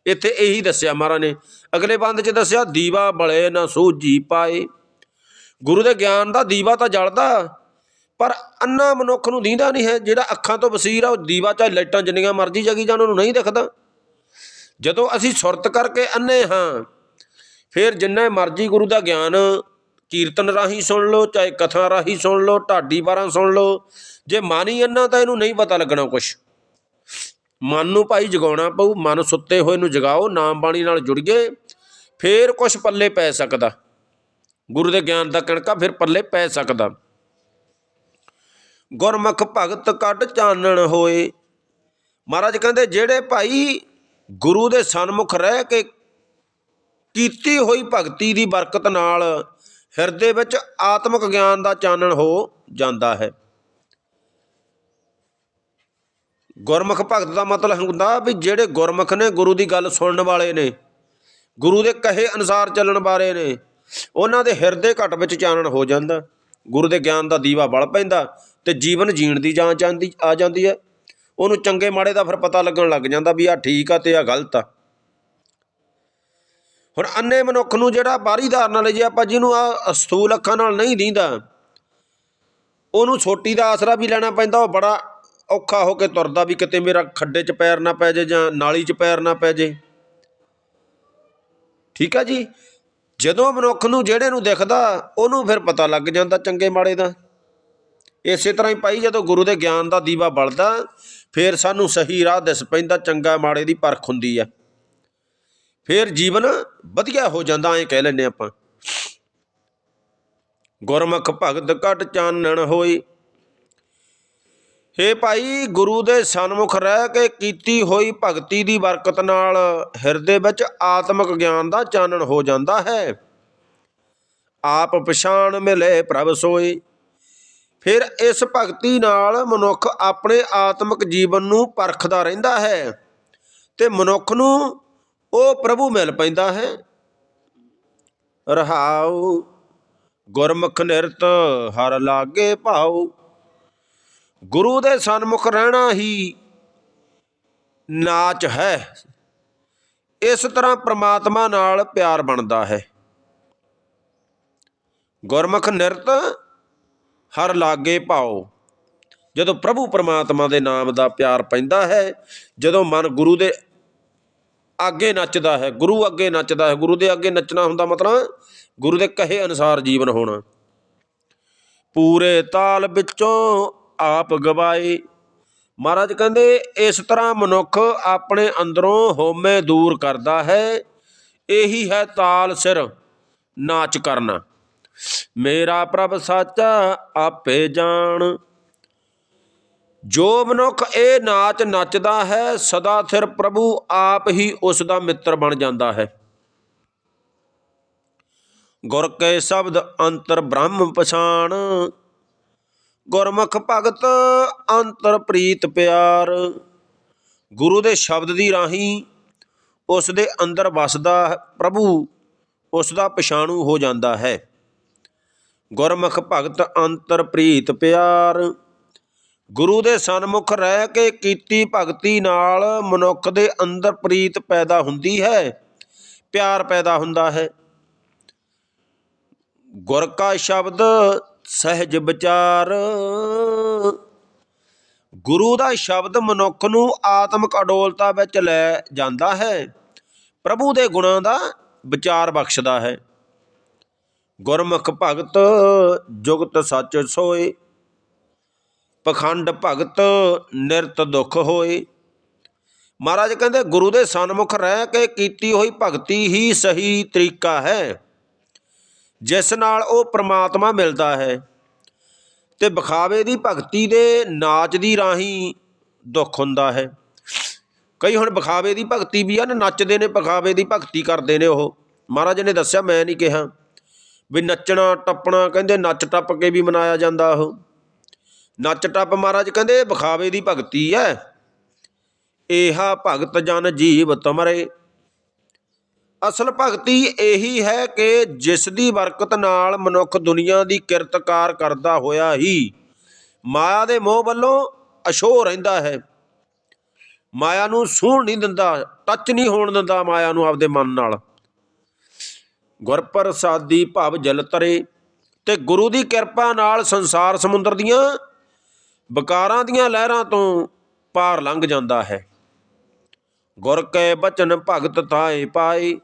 ਇੱਥੇ ਇਹੀ ਦੱਸਿਆ ਮਹਾਰਾਜ ਨੇ। ਅਗਲੇ ਬੰਦ 'ਚ ਦੱਸਿਆ, ਦੀਵਾ ਬਲੇ ਨਾ ਸੂਝੀ ਪਾਏ। ਗੁਰੂ ਦੇ ਗਿਆਨ ਦਾ ਦੀਵਾ ਤਾਂ ਜਲਦਾ, ਪਰ ਅੰਨਾ ਮਨੁੱਖ ਨੂੰ ਦੀਂਦਾ ਨਹੀਂ ਹੈ। ਜਿਹੜਾ ਅੱਖਾਂ ਤੋਂ ਬਸੀਰ ਆ, ਉਹ ਦੀਵਾ ਚਾਹੇ ਲਾਈਟਾਂ ਜਿੰਨੀਆਂ ਮਰਜ਼ੀ ਜਗੀ ਜਾਣ, ਉਹਨੂੰ ਨਹੀਂ ਦਿਖਦਾ। ਜਦੋਂ ਅਸੀਂ ਸੁਰਤ ਕਰਕੇ ਅੰਨੇ ਹਾਂ, ਫਿਰ ਜਿੰਨਾ ਮਰਜ਼ੀ ਗੁਰੂ ਦਾ ਗਿਆਨ ਕੀਰਤਨ ਰਾਹੀਂ ਸੁਣ ਲਓ, ਚਾਹੇ ਕਥਾ ਰਾਹੀਂ ਸੁਣ ਲਓ, ਢਾਡੀ ਬਾਰਾਂ ਸੁਣ ਲਓ, ਜੇ ਮਨ ਹੀ ਅੰਨਾ ਤਾਂ ਇਹਨੂੰ ਨਹੀਂ ਪਤਾ ਲੱਗਣਾ ਕੁਛ। ਮਨ ਨੂੰ ਭਾਈ ਜਗਾਉਣਾ ਪਊ, ਮਨ ਸੁੱਤੇ ਹੋਏ ਨੂੰ ਜਗਾਓ, ਨਾਮ ਬਾਣੀ ਨਾਲ ਜੁੜ ਗਏ, ਫੇਰ ਕੁਛ ਪੱਲੇ ਪੈ ਸਕਦਾ। ਗੁਰੂ ਦੇ ਗਿਆਨ ਦਾ ਕਣਕਾ ਫਿਰ ਪੱਲੇ ਪੈ ਸਕਦਾ। ਗੁਰਮੁਖ ਭਗਤ ਕੱਢ ਚਾਨਣ ਹੋਏ। ਮਹਾਰਾਜ ਕਹਿੰਦੇ, ਜਿਹੜੇ ਭਾਈ ਗੁਰੂ ਦੇ ਸਨਮੁਖ ਰਹਿ ਕੇ ਕੀਤੀ ਹੋਈ ਭਗਤੀ ਦੀ ਬਰਕਤ ਨਾਲ ਹਿਰਦੇ ਵਿੱਚ ਆਤਮਿਕ ਗਿਆਨ ਦਾ ਚਾਨਣ ਹੋ ਜਾਂਦਾ ਹੈ। ਗੁਰਮੁਖ ਭਗਤ ਦਾ ਮਤਲਬ ਹੁੰਦਾ ਵੀ ਜਿਹੜੇ ਗੁਰਮੁਖ ਨੇ ਗੁਰੂ ਦੀ ਗੱਲ ਸੁਣਨ ਵਾਲੇ ਨੇ, ਗੁਰੂ ਦੇ ਕਹੇ ਅਨੁਸਾਰ ਚੱਲਣ ਵਾਲੇ ਨੇ, ਉਹਨਾਂ ਦੇ ਹਿਰਦੇ ਘਟ ਵਿੱਚ ਚਾਨਣ ਹੋ ਜਾਂਦਾ। ਗੁਰੂ ਦੇ ਗਿਆਨ ਦਾ ਦੀਵਾ ਬਲ ਪੈਂਦਾ ਤੇ ਜੀਵਨ ਜੀਣ ਦੀ ਜਾਂਚ ਆਂਦੀ ਆ ਜਾਂਦੀ ਹੈ। ਉਹਨੂੰ ਚੰਗੇ ਮਾੜੇ ਦਾ ਫਿਰ ਪਤਾ ਲੱਗਣ ਲੱਗ ਜਾਂਦਾ ਵੀ ਆ ਠੀਕ ਆ ਤੇ ਆ ਗਲਤ ਆ। ਹੁਣ ਅੰਨੇ ਮਨੁੱਖ ਨੂੰ ਜਿਹੜਾ ਬਾਹਰੀ ਧਾਰਨਾ ਲਈ ਜੇ ਆਪਾਂ ਜਿਹਨੂੰ ਆ ਸਥੂਲ ਅੱਖਾਂ ਨਾਲ ਨਹੀਂ ਦੀਂਦਾ, ਉਹਨੂੰ ਛੋਟੀ ਦਾ ਆਸਰਾ ਵੀ ਲੈਣਾ ਪੈਂਦਾ, ਉਹ ਬੜਾ ਔਖਾ ਹੋ ਕੇ ਤੁਰਦਾ ਵੀ ਕਿਤੇ ਮੇਰਾ ਖੱਡੇ 'ਚ ਪੈਰ ਨਾ ਪੈ ਜੇ ਜਾਂ ਨਾਲੀ 'ਚ ਪੈਰ ਨਾ ਪੈ ਜੇ। ਠੀਕ ਆ ਜੀ? ਜਦੋਂ ਮਨੁੱਖ ਨੂੰ ਜਿਹੜੇ ਨੂੰ ਦਿਖਦਾ, ਉਹਨੂੰ ਫਿਰ ਪਤਾ ਲੱਗ ਜਾਂਦਾ ਚੰਗੇ ਮਾੜੇ ਦਾ। ਇਸੇ ਤਰ੍ਹਾਂ ਹੀ ਭਾਈ ਜਦੋਂ ਗੁਰੂ ਦੇ ਗਿਆਨ ਦਾ ਦੀਵਾ ਬਲਦਾ, ਫਿਰ ਸਾਨੂੰ ਸਹੀ ਰਾਹ ਦਿਸ ਪੈਂਦਾ, ਚੰਗਾ ਮਾੜੇ ਦੀ ਪਰਖ ਹੁੰਦੀ ਆ। ਫਿਰ ਜੀਵਨ ਵਧੀਆ ਹੋ ਜਾਂਦਾ, ਐਂ ਕਹਿ ਲੈਨੇ ਆਪਾਂ। ਗੁਰਮੁਖ ਭਗਤ ਘਟ ਚਾਨਣ ਹੋਈ। ਹੇ ਭਾਈ, ਗੁਰੂ ਦੇ ਸਨਮੁਖ ਰਹਿ ਕੇ ਕੀਤੀ ਹੋਈ ਭਗਤੀ ਦੀ ਬਰਕਤ ਨਾਲ ਹਿਰਦੇ ਵਿੱਚ ਆਤਮਿਕ ਗਿਆਨ ਦਾ ਚਾਨਣ ਹੋ ਜਾਂਦਾ ਹੈ। ਆਪ ਪਛਾਣ ਮਿਲੇ ਪ੍ਰਭ ਸੋਈ। ਫਿਰ ਇਸ ਭਗਤੀ ਨਾਲ ਮਨੁੱਖ ਆਪਣੇ ਆਤਮਿਕ ਜੀਵਨ ਨੂੰ ਪਰਖਦਾ ਰਹਿੰਦਾ ਹੈ ਤੇ ਮਨੁੱਖ ਨੂੰ ਉਹ ਪ੍ਰਭੂ ਮਿਲ ਪੈਂਦਾ ਹੈ। ਰਹਾਉ, ਗੁਰਮੁਖ ਨਿਰਤ ਹਰ ਲਾਗੇ ਭਾਉ, ਗੁਰੂ ਦੇ ਸਨਮੁਖ ਰਹਿਣਾ ਹੀ ਨਾਚ ਹੈ। ਇਸ ਤਰ੍ਹਾਂ ਪ੍ਰਮਾਤਮਾ ਨਾਲ ਪਿਆਰ ਬਣਦਾ ਹੈ। ਗੁਰਮੁਖ ਨਿਰਤ ਹਰ ਲਾਗੇ ਭਾਉ ਜਦੋਂ ਪ੍ਰਭੂ ਪਰਮਾਤਮਾ ਦੇ ਨਾਮ ਦਾ ਪਿਆਰ ਪੈਂਦਾ ਹੈ, ਜਦੋਂ ਮਨ ਗੁਰੂ ਦੇ ਅੱਗੇ ਨੱਚਦਾ ਹੈ, ਗੁਰੂ ਅੱਗੇ ਨੱਚਦਾ ਹੈ, ਗੁਰੂ ਦੇ ਅੱਗੇ ਨੱਚਣਾ ਹੁੰਦਾ ਮਤਲਬ ਗੁਰੂ ਦੇ ਕਹੇ ਅਨੁਸਾਰ ਜੀਵਨ ਹੋਣਾ। ਪੂਰੇ ਤਾਲ ਵਿੱਚੋਂ ਆਪ ਗਵਾਏ। ਮਹਾਰਾਜ ਕਹਿੰਦੇ, ਇਸ ਤਰ੍ਹਾਂ ਮਨੁੱਖ ਆਪਣੇ ਅੰਦਰੋਂ ਹੋਮੇ ਦੂਰ ਕਰਦਾ ਹੈ। ਇਹੀ ਹੈ ਤਾਲ ਸਿਰ, ਨਾਚ ਕਰਨਾ। ਮੇਰਾ ਪ੍ਰਭ ਸਾਚਾ ਆਪੇ ਜਾਣ। ਜੋ ਮਨੁੱਖ ਇਹ ਨਾਚ ਨੱਚਦਾ ਹੈ, ਸਦਾ ਸਿਰ ਪ੍ਰਭੂ ਆਪ ਹੀ ਉਸ ਦਾ ਮਿੱਤਰ ਬਣ ਜਾਂਦਾ ਹੈ। ਗੁਰ ਕੇ ਸ਼ਬਦ ਅੰਤਰ ਬ੍ਰਹਮ ਪਛਾਣ, ਗੁਰਮੁਖ ਭਗਤ ਅੰਤਰ ਪ੍ਰੀਤ ਪਿਆਰ। ਗੁਰੂ ਦੇ ਸ਼ਬਦ ਦੀ ਰਾਹੀਂ ਉਸ ਦੇ ਅੰਦਰ ਵਸਦਾ ਪ੍ਰਭੂ ਉਸ ਦਾ ਪਛਾਣੂ ਹੋ ਜਾਂਦਾ ਹੈ। ਗੁਰਮੁਖ ਭਗਤ ਅੰਤਰ ਪ੍ਰੀਤ ਪਿਆਰ। ਗੁਰੂ ਦੇ ਸਨਮੁਖ ਰਹਿ ਕੇ ਕੀਤੀ ਭਗਤੀ ਨਾਲ ਮਨੁੱਖ ਦੇ ਅੰਦਰ ਪ੍ਰੀਤ ਪੈਦਾ ਹੁੰਦੀ ਹੈ, ਪਿਆਰ ਪੈਦਾ ਹੁੰਦਾ ਹੈ। ਗੁਰ ਕਾ ਸ਼ਬਦ ਸਹਿਜ ਵਿਚਾਰ। ਗੁਰੂ ਦਾ ਸ਼ਬਦ ਮਨੁੱਖ ਨੂੰ ਆਤਮਿਕ ਅਡੋਲਤਾ ਵਿੱਚ ਲੈ ਜਾਂਦਾ ਹੈ, ਪ੍ਰਭੂ ਦੇ ਗੁਣਾਂ ਦਾ ਵਿਚਾਰ ਬਖਸ਼ਦਾ ਹੈ। ਗੁਰਮੁਖ ਭਗਤ ਜੁਗਤ ਸੱਚ ਸੋਏ, ਪਖੰਡ ਭਗਤ ਨਿਰਤ ਦੁਖ ਹੋਏ। ਮਹਾਰਾਜ ਕਹਿੰਦੇ, ਗੁਰੂ ਦੇ ਸਨਮੁਖ ਰਹਿ ਕੇ ਕੀਤੀ ਹੋਈ ਭਗਤੀ ਹੀ ਸਹੀ ਤਰੀਕਾ ਹੈ, ਜਿਸ ਨਾਲ ਉਹ ਪ੍ਰਮਾਤਮਾ ਮਿਲਦਾ ਹੈ ਤੇ ਬਖਾਵੇ ਦੀ ਭਗਤੀ ਦੇ ਨਾਚ ਦੀ ਰਾਹੀਂ ਦੁੱਖ ਹੁੰਦਾ ਹੈ। ਕਈ ਹੁਣ ਵਿਖਾਵੇ ਦੀ ਭਗਤੀ ਵੀ ਆ, ਨਾ ਨੱਚਦੇ ਨੇ, ਵਿਖਾਵੇ ਦੀ ਭਗਤੀ ਕਰਦੇ ਨੇ ਉਹ। ਮਹਾਰਾਜ ਨੇ ਦੱਸਿਆ, ਮੈਂ ਨਹੀਂ ਕਿਹਾ। ਵੀ ਨੱਚਣਾ, ਟੱਪਣਾ, ਕਹਿੰਦੇ ਨੱਚ ਟੱਪ ਕੇ ਵੀ ਮਨਾਇਆ ਜਾਂਦਾ ਉਹ। ਨੱਚ ਟੱਪ ਮਹਾਰਾਜ ਕਹਿੰਦੇ ਵਿਖਾਵੇ ਦੀ ਭਗਤੀ ਹੈ ਏਹਾ ਭਗਤ ਜਨ ਜੀਵ ਤਮਰੇ। ਅਸਲ ਭਗਤੀ ਇਹੀ ਹੈ ਕਿ ਜਿਸ ਦੀ ਬਰਕਤ ਨਾਲ ਮਨੁੱਖ ਦੁਨੀਆ ਦੀ ਕਿਰਤਕਾਰ ਕਰਦਾ ਹੋਇਆ ਹੀ ਮਾਇਆ ਦੇ ਮੋਹ ਵੱਲੋਂ ਅਸ਼ੋਹ ਰਹਿੰਦਾ ਹੈ। ਮਾਇਆ ਨੂੰ ਸੂਹਣ ਨਹੀਂ ਦਿੰਦਾ ਟੱਚ ਨਹੀਂ ਹੋਣ ਦਿੰਦਾ ਮਾਇਆ ਨੂੰ ਆਪਦੇ ਮਨ ਨਾਲ। ਗੁਰਪ੍ਰਸਾਦੀ ਭਵ ਜਲ ਤਰੇ ਤੇ ਗੁਰੂ ਦੀ ਕਿਰਪਾ ਨਾਲ ਸੰਸਾਰ ਸਮੁੰਦਰ ਦੀਆਂ ਵਿਕਾਰਾਂ ਦੀਆਂ ਲਹਿਰਾਂ ਤੋਂ ਪਾਰ ਲੰਘ ਜਾਂਦਾ ਹੈ। ਗੁਰ ਕੈ ਬਚਨ ਭਗਤ ਥਾਏ ਪਾਏ।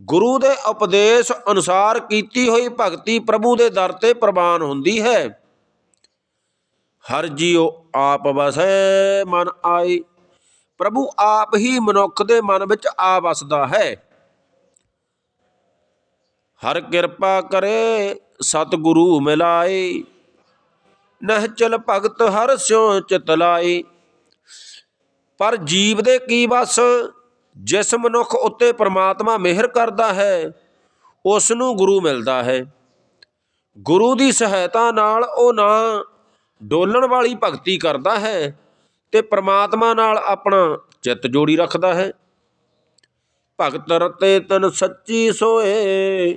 ਗੁਰੂ ਦੇ ਉਪਦੇਸ਼ ਅਨੁਸਾਰ ਕੀਤੀ ਹੋਈ ਭਗਤੀ ਪ੍ਰਭੂ ਦੇ ਦਰ ਤੇ ਪ੍ਰਵਾਨ ਹੁੰਦੀ ਹੈ। ਹਰ ਜੀਉ ਆਪ ਵਸੈ ਮਨ ਆਏ। ਪ੍ਰਭੂ ਆਪ ਹੀ ਮਨੁੱਖ ਦੇ ਮਨ ਵਿੱਚ ਆ ਵਸਦਾ ਹੈ। ਹਰ ਕਿਰਪਾ ਕਰੇ, ਸਤਿਗੁਰੂ ਮਿਲਾਏ। ਨਹਿ ਚਲ ਭਗਤ ਹਰ ਸਿਉ ਚਿਤ ਲਾਏ। ਪਰ ਜੀਵ ਦੇ ਕੀ ਵਸ? ਜਿਸ ਮਨੁੱਖ ਉੱਤੇ ਪ੍ਰਮਾਤਮਾ ਮਿਹਰ ਕਰਦਾ ਹੈ ਉਸ ਨੂੰ ਗੁਰੂ ਮਿਲਦਾ ਹੈ। ਗੁਰੂ ਦੀ ਸਹਾਇਤਾ ਨਾਲ ਉਹ ਨਾ ਡੋਲਣ ਵਾਲੀ ਭਗਤੀ ਕਰਦਾ ਹੈ ਤੇ ਪ੍ਰਮਾਤਮਾ ਨਾਲ ਆਪਣਾ ਚਿੱਤ ਜੋੜੀ ਰੱਖਦਾ ਹੈ। ਭਗਤ ਰਤੇ ਤਨ ਸੱਚੀ ਸੋਏ।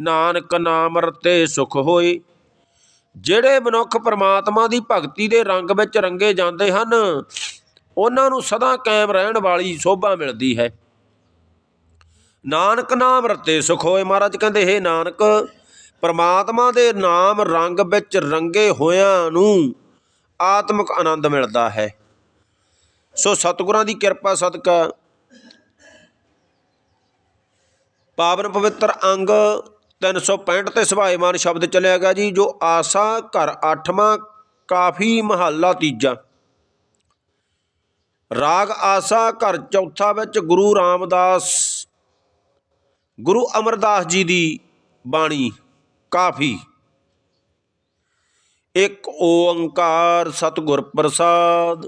ਨਾਨਕ ਨਾਮ ਰਤੇ ਸੁਖ ਹੋਏ। ਜਿਹੜੇ ਮਨੁੱਖ ਪਰਮਾਤਮਾ ਦੀ ਭਗਤੀ ਦੇ ਰੰਗ ਵਿੱਚ ਰੰਗੇ ਜਾਂਦੇ ਹਨ, ਉਹਨਾਂ ਨੂੰ ਸਦਾ ਕਾਇਮ ਰਹਿਣ ਵਾਲੀ ਸੋਭਾ ਮਿਲਦੀ ਹੈ। ਨਾਨਕ ਨਾਮ ਰਤੇ ਸੁਖ ਹੋਏ। ਮਹਾਰਾਜ ਕਹਿੰਦੇ, ਹੈ ਨਾਨਕ, ਪਰਮਾਤਮਾ ਦੇ ਨਾਮ ਰੰਗ ਵਿੱਚ ਰੰਗੇ ਹੋਇਆਂ ਨੂੰ ਆਤਮਿਕ ਆਨੰਦ ਮਿਲਦਾ ਹੈ। ਸੋ ਸਤਿਗੁਰਾਂ ਦੀ ਕਿਰਪਾ ਸਦਕਾ ਪਾਵਨ ਪਵਿੱਤਰ ਅੰਗ 365 ਤੇ ਸੁਭਾਏਮਾਨ ਸ਼ਬਦ ਚੱਲਿਆ ਗਿਆ ਜੀ, ਜੋ ਆਸਾ, ਘਰ 8ਵਾਂ ਕਾਫੀ ਮਹੱਲਾ ਤੀਜਾ। ਰਾਗ ਆਸਾ, ਘਰ ਚੌਥਾ ਵਿੱਚ ਗੁਰੂ ਰਾਮਦਾਸ, ਗੁਰੂ ਅਮਰਦਾਸ ਜੀ ਦੀ ਬਾਣੀ, ਕਾਫੀ। ਇੱਕ ਓੰਕਾਰ ਸਤਿਗੁਰ ਪ੍ਰਸਾਦ।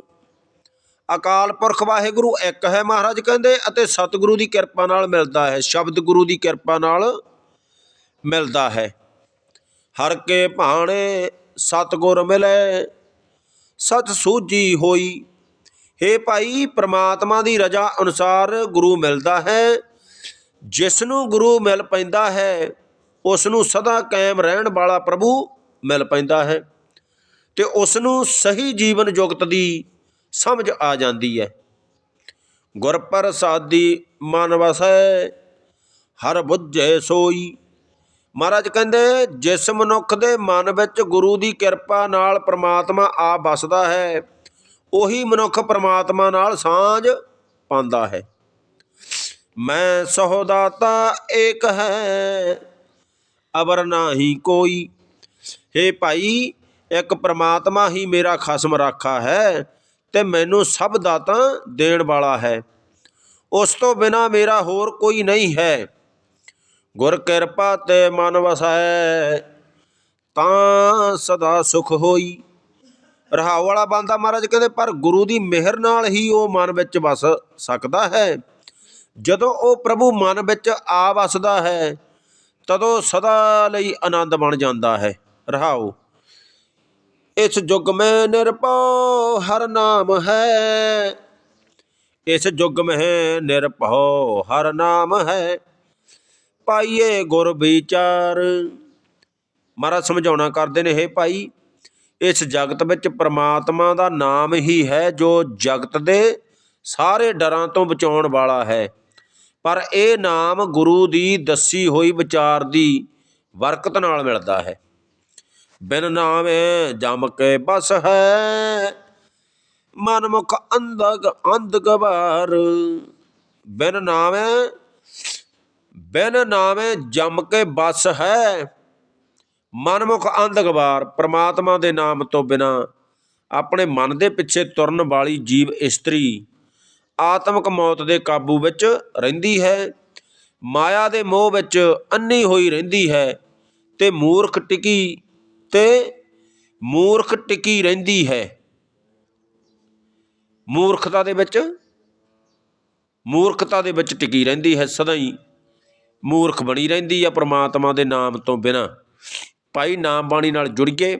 ਅਕਾਲ ਪੁਰਖ ਵਾਹਿਗੁਰੂ ਇੱਕ ਹੈ ਮਹਾਰਾਜ ਕਹਿੰਦੇ, ਅਤੇ ਸਤਿਗੁਰੂ ਦੀ ਕਿਰਪਾ ਨਾਲ ਮਿਲਦਾ ਹੈ। ਸ਼ਬਦ ਗੁਰੂ ਦੀ ਕਿਰਪਾ ਨਾਲ ਮਿਲਦਾ ਹੈ। ਹਰ ਕੇ ਭਾਣੇ ਸਤਿਗੁਰ ਮਿਲੇ ਸਤ ਸੂਝੀ ਹੋਈ। हे ਭਾਈ, ਪ੍ਰਮਾਤਮਾ ਦੀ ਰਜ਼ਾ ਅਨੁਸਾਰ ਗੁਰੂ ਮਿਲਦਾ ਹੈ। ਜਿਸ ਨੂੰ ਗੁਰੂ ਮਿਲ ਪੈਂਦਾ ਹੈ ਉਸ ਨੂੰ ਸਦਾ ਕਾਇਮ ਰਹਿਣ ਵਾਲਾ ਪ੍ਰਭੂ ਮਿਲ ਪੈਂਦਾ ਹੈ। ਤੇ ਉਸ ਨੂੰ ਸਹੀ ਜੀਵਨ ਜੁਗਤ ਦੀ ਸਮਝ ਆ ਜਾਂਦੀ ਹੈ। ਗੁਰ ਪ੍ਰਸਾਦੀ ਮਨ ਵਸੈ, ਹਰ ਬੁੱਝੇ ਸੋਈ। ਮਹਾਰਾਜ ਕਹਿੰਦੇ, ਜਿਸ ਮਨੁੱਖ ਦੇ ਮਨ ਵਿੱਚ ਗੁਰੂ ਦੀ ਕਿਰਪਾ ਨਾਲ ਪ੍ਰਮਾਤਮਾ ਆ ਵਸਦਾ ਹੈ, ਉਹੀ ਮਨੁੱਖ ਪ੍ਰਮਾਤਮਾ ਨਾਲ ਸਾਂਝ ਪਾਉਂਦਾ ਹੈ। ਮੈਂ ਸਹੋਦਾਤਾ ਏਕ ਹੈ, ਅਵਰ ਨਾਹੀ ਕੋਈ। ਹੇ ਭਾਈ, ਇੱਕ ਪ੍ਰਮਾਤਮਾ ਹੀ ਮੇਰਾ ਖਸਮ ਰਾਖਾ ਹੈ ਤੇ ਮੈਨੂੰ ਸਭ ਦਾਤਾਂ ਦੇਣ ਵਾਲਾ ਹੈ। ਉਸ ਤੋਂ ਬਿਨਾ ਮੇਰਾ ਹੋਰ ਕੋਈ ਨਹੀਂ ਹੈ। ਗੁਰ ਕਿਰਪਾ ਤੇ ਮਨ ਵਸੈ, ਤਾਂ ਸਦਾ ਸੁਖ ਹੋਈ। ਰਹਾਉ ਵਾਲਾ ਬੰਦਾ ਮਹਾਰਾਜ ਕਹਿੰਦੇ, ਪਰ ਗੁਰੂ ਦੀ ਮਿਹਰ ਨਾਲ ਹੀ ਉਹ ਮਨ ਵਿੱਚ ਵਸ ਸਕਦਾ ਹੈ। ਜਦੋਂ ਉਹ ਪ੍ਰਭੂ ਮਨ ਵਿੱਚ ਆ ਵਸਦਾ ਹੈ, ਤਦੋਂ ਸਦਾ ਲਈ ਆਨੰਦ ਬਣ ਜਾਂਦਾ ਹੈ। ਰਹਾਉ, ਇਸ ਯੁਗ ਮੈਂ ਨਿਰਭਉ ਹਰ ਨਾਮ ਹੈ। ਇਸ ਯੁਗ ਮੈਂ ਨਿਰਭਉ ਹਰ ਨਾਮ ਹੈ। ਪਾਈਏ ਗੁਰ ਵਿਚਾਰ। ਮਹਾਰਾਜ ਸਮਝਾਉਣਾ ਕਰਦੇ ਨੇ ਹੈ ਭਾਈ, ਇਸ ਜਗਤ ਵਿੱਚ ਪ੍ਰਮਾਤਮਾ ਦਾ ਨਾਮ ਹੀ ਹੈ ਜੋ ਜਗਤ ਦੇ ਸਾਰੇ ਡਰਾਂ ਤੋਂ ਬਚਾਉਣ ਵਾਲਾ ਹੈ। ਪਰ ਇਹ ਨਾਮ ਗੁਰੂ ਦੀ ਦੱਸੀ ਹੋਈ ਵਿਚਾਰ ਦੀ ਬਰਕਤ ਨਾਲ ਮਿਲਦਾ ਹੈ। ਬਿਨ ਨਾਮੇ ਜਮ ਕੇ ਬਸ ਹੈ ਮਨਮੁਖ ਅੰਧਗ ਅੰਧ ਗਵਾਰ। ਬਿਨ ਨਾਮੇ ਬਿਨ ਨਾਮੇ ਜਮ ਕੇ ਬਸ ਹੈ। ਮਨਮੁਖ ਅੰਧ ਗਵਾਰ ਪ੍ਰਮਾਤਮਾ ਦੇ ਨਾਮ ਤੋਂ ਬਿਨਾ ਆਪਣੇ ਮਨ ਦੇ ਪਿੱਛੇ ਤੁਰਨ ਵਾਲੀ ਜੀਵ ਇਸਤਰੀ ਆਤਮਿਕ ਮੌਤ ਦੇ ਕਾਬੂ ਵਿੱਚ ਰਹਿੰਦੀ ਹੈ। ਮਾਇਆ ਦੇ ਮੋਹ ਵਿੱਚ ਅੰਨੀ ਹੋਈ ਰਹਿੰਦੀ ਹੈ ਤੇ ਮੂਰਖ ਟਿਕੀ ਤੇ ਮੂਰਖ ਟਿਕੀ ਰਹਿੰਦੀ ਹੈ। ਮੂਰਖਤਾ ਦੇ ਵਿੱਚ ਮੂਰਖਤਾ ਦੇ ਵਿੱਚ ਟਿਕੀ ਰਹਿੰਦੀ ਹੈ ਸਦਾ ਹੀ। ਮੂਰਖ ਬਣੀ ਰਹਿੰਦੀ ਆ ਪਰਮਾਤਮਾ ਦੇ ਨਾਮ ਤੋਂ ਬਿਨਾਂ। ਭਾਈ ਨਾਮ ਬਾਣੀ ਨਾਲ ਜੁੜੀਏ